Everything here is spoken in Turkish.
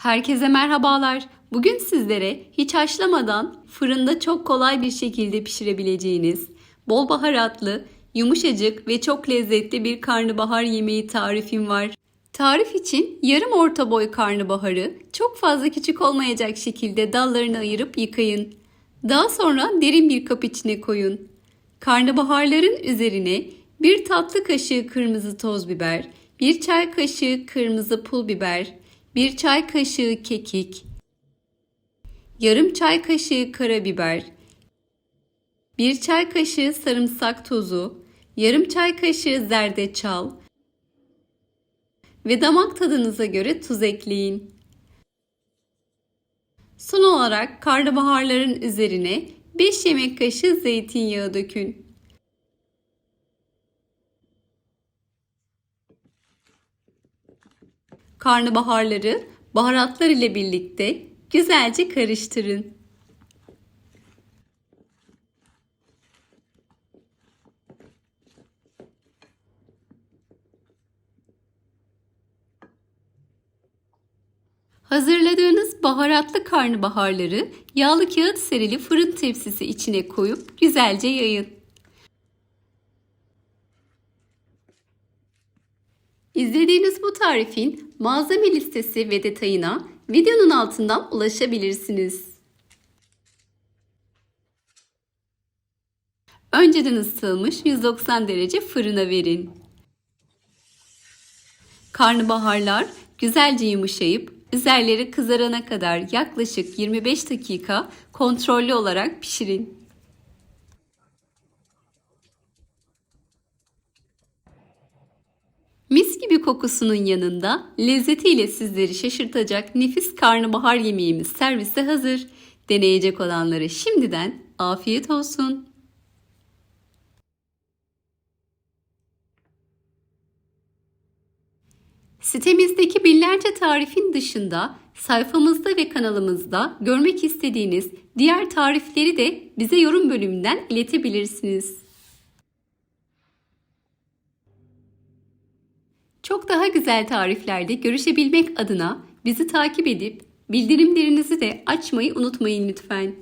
Herkese merhabalar. Bugün sizlere hiç haşlamadan fırında çok kolay bir şekilde pişirebileceğiniz, bol baharatlı, yumuşacık ve çok lezzetli bir karnabahar yemeği tarifim var. Tarif için yarım orta boy karnabaharı çok fazla küçük olmayacak şekilde dallarını ayırıp yıkayın. Daha sonra derin bir kap içine koyun. Karnabaharların üzerine bir tatlı kaşığı kırmızı toz biber, bir çay kaşığı kırmızı pul biber, bir çay kaşığı kekik, yarım çay kaşığı karabiber, bir çay kaşığı sarımsak tozu, yarım çay kaşığı zerdeçal ve damak tadınıza göre tuz ekleyin. Son olarak karnabaharların üzerine 5 yemek kaşığı zeytinyağı dökün. Karnabaharları baharatlar ile birlikte güzelce karıştırın. Hazırladığınız baharatlı karnabaharları yağlı kağıt serili fırın tepsisi içine koyup güzelce yayın. İzlediğiniz bu tarifin malzeme listesi ve detayına videonun altından ulaşabilirsiniz. Önceden ısıtılmış 190 derece fırına verin. Karnabaharlar güzelce yumuşayıp üzerleri kızarana kadar yaklaşık 25 dakika kontrollü olarak pişirin. Gibi kokusunun yanında lezzetiyle sizleri şaşırtacak nefis karnabahar yemeğimiz servise hazır. Deneyecek olanlara şimdiden afiyet olsun. Sitemizdeki binlerce tarifin dışında sayfamızda ve kanalımızda görmek istediğiniz diğer tarifleri de bize yorum bölümünden iletebilirsiniz. Çok daha güzel tariflerde görüşebilmek adına bizi takip edip bildirimlerinizi de açmayı unutmayın lütfen.